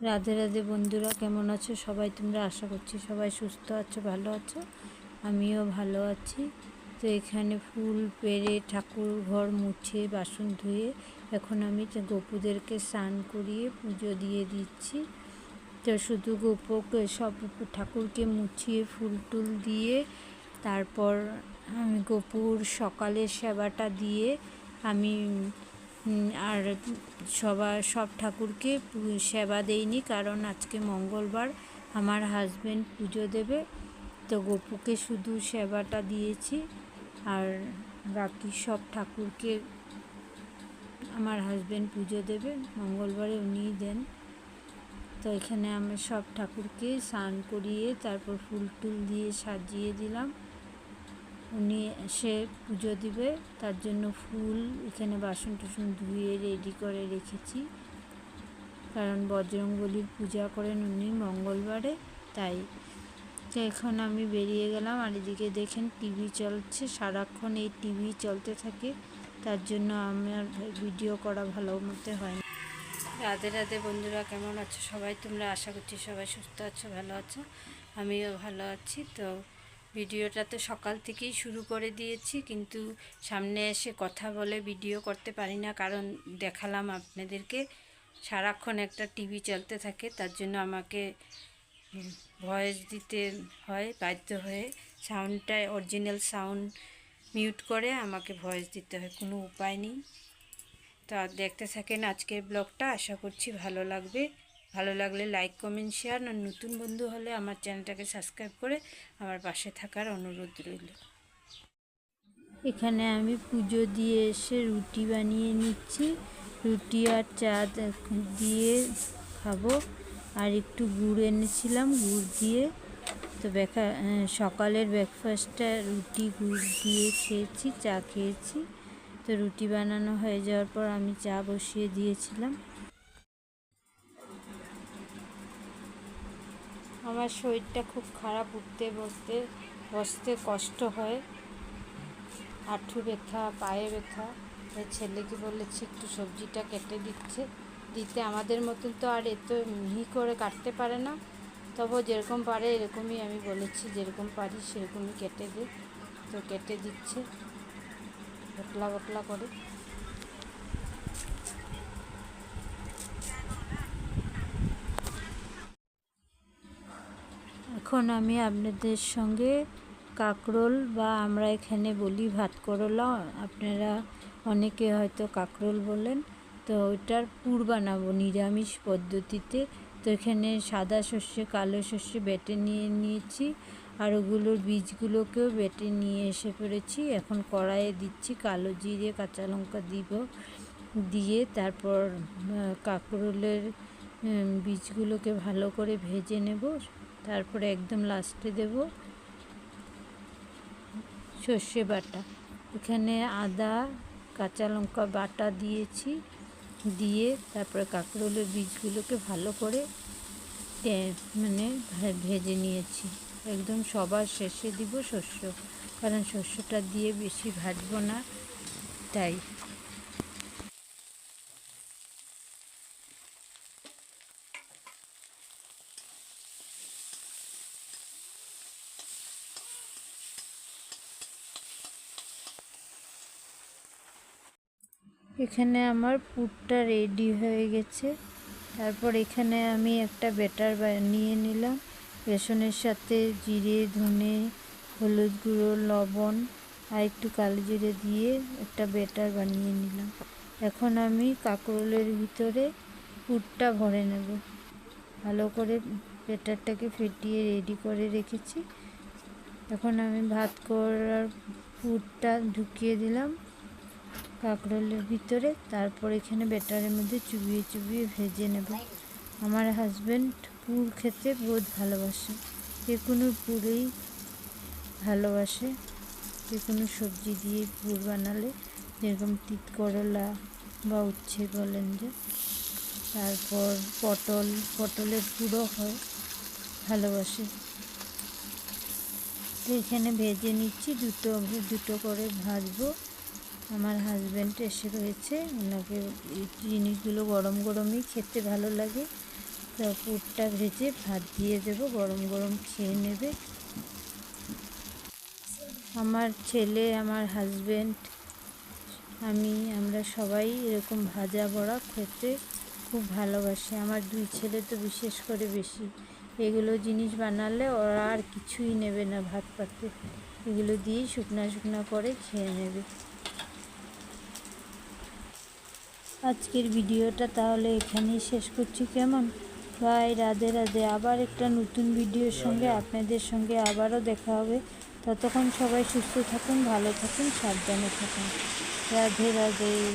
রাধে রাধে বন্ধুরা, কেমন আছো? সবাই তোমরা আশা করছি সবাই সুস্থ আছো, ভালো আছো। আমিও ভালো আছি। তো এখানে ফুল পেরে ঠাকুর ঘর মুছে বাসন ধুয়ে এখন আমি গপুদেরকে স্নান করিয়ে পুজো দিয়ে দিচ্ছি। তো শুধু গোপকে, সব ঠাকুরকে মুছিয়ে ফুল টুল দিয়ে তারপর আমি গোপুর সকালের সেবাটা দিয়ে আমি আর সবার সব ঠাকুরকে সেবা দেইনি কারণ আজকে মঙ্গলবার আমার হাজব্যান্ড পুজো দেবে। তো গপুকে শুধু সেবাটা দিয়েছি আর বাকি সব ঠাকুরকে আমার হাজব্যান্ড পুজো দেবে। মঙ্গলবারে উনিই দেন। তো এখানে আমি সব ঠাকুরকে স্নান করিয়ে তারপর ফুল টুল দিয়ে সাজিয়ে দিলাম। উনি এসে পুজো দিবে, তার জন্য ফুল এখানে বাসন টাসন ধুয়ে রেডি করে রেখেছি। কারণ বজরংবলির পূজা করেন উনি মঙ্গলবারে, তাই। তো এখন আমি বেরিয়ে গেলাম আর এদিকে দেখেন টিভি চলছে, সারাক্ষণ এই টিভি চলতে থাকে, তার জন্য আমার ভিডিও করা ভালো মতে হয় না রাধে রাধে বন্ধুরা, কেমন আছো সবাই? তোমরা আশা করছি সবাই সুস্থ আছো, ভালো আছো, আমিও ভালো আছি। তো ভিডিওটা তো সকাল থেকেই শুরু করে দিয়েছি, কিন্তু সামনে এসে কথা বলে ভিডিও করতে পারি না, কারণ দেখালাম আপনাদেরকে। সারাক্ষণ একটা টিভি চলতে থাকে, তার জন্য আমাকে ভয়েস দিতে হয়, বাধ্য হয়ে সাউন্ডটা, অরিজিনাল সাউন্ড মিউট করে আমাকে ভয়েস দিতে হয়, কোনো উপায় নেই। তা দেখতে থাকেন আজকের ব্লগটা, আশা করছি ভালো লাগবে। ভালো লাগলে লাইক কমেন্ট শেয়ার আর নতুন বন্ধু হলে আমার চ্যানেলটাকে সাবস্ক্রাইব করে আমার পাশে থাকার অনুরোধ রইল। এখানে আমি পুজো দিয়ে এসে রুটি বানিয়ে নিচ্ছি। রুটি আর চা দিয়ে খাব। আর একটু গুড় এনেছিলাম গুড় দিয়ে। তো আহ, সকালের ব্রেকফাস্টটা রুটি গুড় দিয়ে খেয়েছি চা খেয়েছি। তো রুটি বানানো হয়ে যাওয়ার পর আমি চা বসিয়ে দিয়েছিলাম। আমার শরীরটা খুব খারাপ উঠতে বসতে বসতে কষ্ট হয়। হাঁটু ব্যথা, পায়ে ব্যথা। ছেলেকে বলেছি, একটু সবজিটা কেটে দিচ্ছে। দিতে আমাদের মতন তো আর এত মিহি করে কাটতে পারে না। তবু যেরকম পারে এরকমই আমি বলেছি, যেরকম পারি সেরকমই কেটে দে। তো কেটে দিচ্ছে বটলা বটলা করে। এখন আমি আপনাদের সঙ্গে কাকরোল বা আমরা এখানে বলি ভাত করলা। আপনারা অনেকে হয়তো কাকরোল বলেন তো ওইটার পুর বানাবো নিরামিষ পদ্ধতিতে। তো এখানে সাদা শস্যে কালো শস্যে বেটে নিয়ে নিয়েছি। আর ওগুলোর বীজগুলোকেও বেটে নিয়ে এসে পড়েছি। এখন কড়াইয়ে দিচ্ছি কালো জিরে, কাঁচা লঙ্কা দিব দিয়ে তারপর কাকরোলের বীজগুলোকে ভালো করে ভেজে নেব। তারপরে একদম লাস্টে দেব সর্ষে বাটা। এখানে আদা, কাঁচা লঙ্কা বাটা দিয়েছি, দিয়ে তারপরে কাঁকরোলের বীজগুলোকে ভালো করে মানে ভেজে নিয়েছি। একদম সবার শেষে দিব শস্য, কারণ শস্যটা দিয়ে বেশি ভাজবো না, তাই। এখানে আমার পুরটা রেডি হয়ে গেছে। তারপর এখানে আমি একটা ব্যাটার বানিয়ে নিলাম। বেসনের সাথে জিরে, ধনে, হলুদ গুঁড়ো, লবণ আর একটু কালো জিরে দিয়ে একটা ব্যাটার বানিয়ে নিলাম। এখন আমি কাঁকরোলের ভিতরে পুরটা ভরে নেব। ভালো করে ব্যাটারটাকে ফেটিয়ে রেডি করে রেখেছি। এখন আমি ভাত করার পুরটা ঢুকিয়ে দিলাম। কাঁকরোলের ভিতরে, তারপর এখানে ব্যাটারের মধ্যে চুবিয়ে চুবিয়ে ভেজে নেব। আমার হাজব্যান্ড পুর খেতে বহুত ভালোবাসে। যে কোনো পুরেই ভালোবাসে। যে কোনো সবজি দিয়ে পুর বানালে, যেরকম তিত করলা বা উচ্ছে বলেন যে, তারপর পটল, পটলের পুরো হয়, ভালোবাসে। এখানে ভেজে নিচ্ছি, দুটো দুটো করে ভাজবো। আমার হাজব্যান্ড এসে রয়েছে। ওনাকে জিনিসগুলো গরম গরমই খেতে ভালো লাগে। তো পুরটা ভেজে ভাত দিয়ে দেবো, গরম গরম খেয়ে নেবে। আমার ছেলে, আমার হাজবেন্ড আমি, আমরা সবাই এরকম ভাজা বড়া খেতে খুব ভালোবাসি। আমার দুই ছেলে তো বিশেষ করে বেশি। এগুলো জিনিস বানালে ওরা আর কিছুই নেবে না ভাত পাতে। এগুলো দিয়েই শুকনা শুকনা করে খেয়ে নেবে। আজকের ভিডিওটা তাহলে এখানেই শেষ করছি কেমন? ভাই, রাধে রাধে। আবার একটা নতুন ভিডিওর সঙ্গে আপনাদের সঙ্গে আবারও দেখা হবে। ততক্ষণ সবাই সুস্থ থাকুন, ভালো থাকুন, সাবধানে থাকুন। রাধে রাধে।